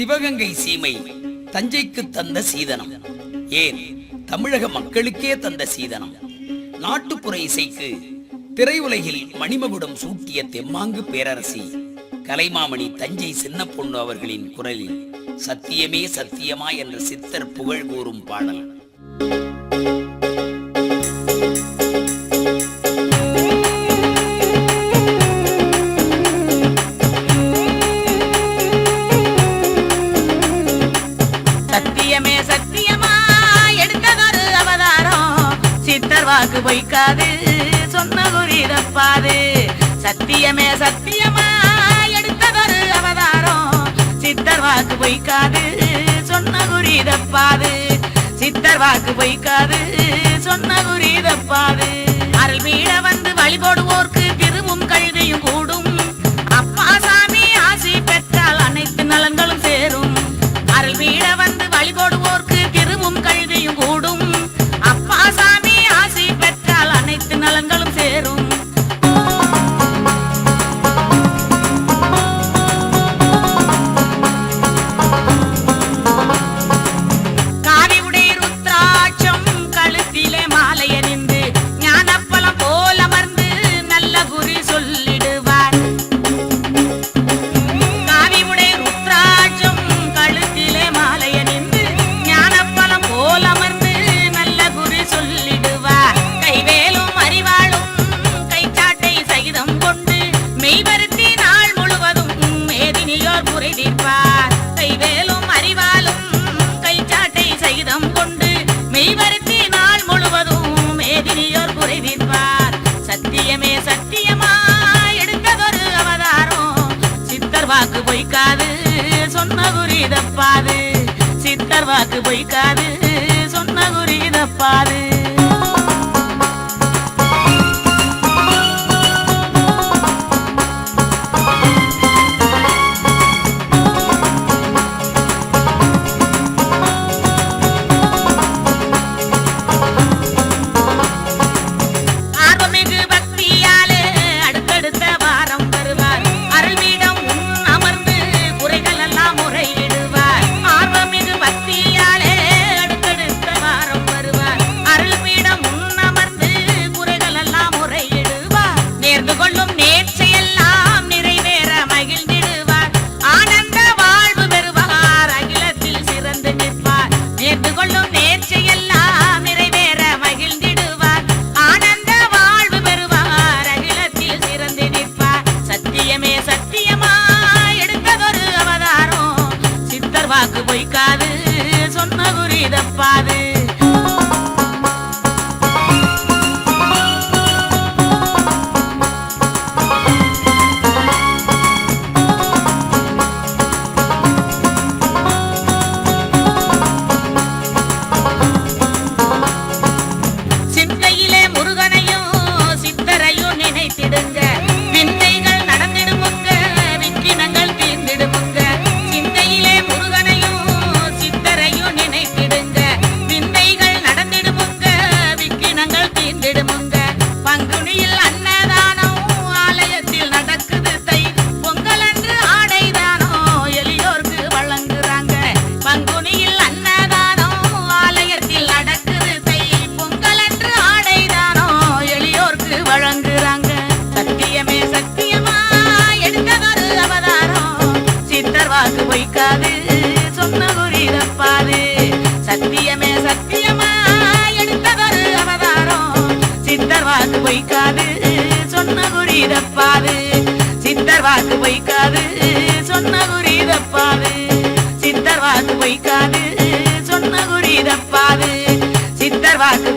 சிவகங்கை சீமை தஞ்சைக்கு தந்த சீதனம். ஏன்? தமிழக மக்களுக்கே தந்த சீதனம். நாட்டுப்புற இசைக்கு திரையுலகில் மணிமகுடம் சூட்டிய தெம்மாங்கு பேரரசி கலைமாமணி தஞ்சை சின்ன பொண்ணு அவர்களின் குரலில் சத்தியமே சத்தியமா என்ற சித்தர் புகழ் கூறும் பாடல். சித்தர் பொய்க்காது சொன்ன குறி தப்பாது சத்தியமே சத்தியமா. எடுத்ததொரு அவதாரம். சித்தர் வாக்கு பொய்க்காது. சொன்ன குறி தப்பாது சித்தர் வாக்கு பொய்க்காது. சேரும். மேதினியோர் கைவேலும் அறிவாலும் கைச்சாட்டை சகிதம் கொண்டு மெய்வருத்தி நாள் முழுவதும் மேதினியோர் குறை சத்தியமே சத்தியமா எடுத்ததொரு அவதாரம். சித்தர் வாக்கு பொய்க்காது சொன்ன குறி தப்பாது. சித்தர் வாக்கு பொய்க்காது சொன்ன குறி தப்பாது. சொன்ன பொய்க்காது சொன்ன குறி தப்பாது சத்தியமே சத்தியமா. எடுத்தவர் அவதாரம். சித்தர் வாக்கு பொய்க்காது. சொன்ன குறி தப்பாது சித்தர் வாக்கு பொய்க்காது. சொன்ன குறி தப்பாது சித்தர் வாக்கு பொய்க்காது. சொன்ன குறி தப்பாது சித்தர் வாக்கு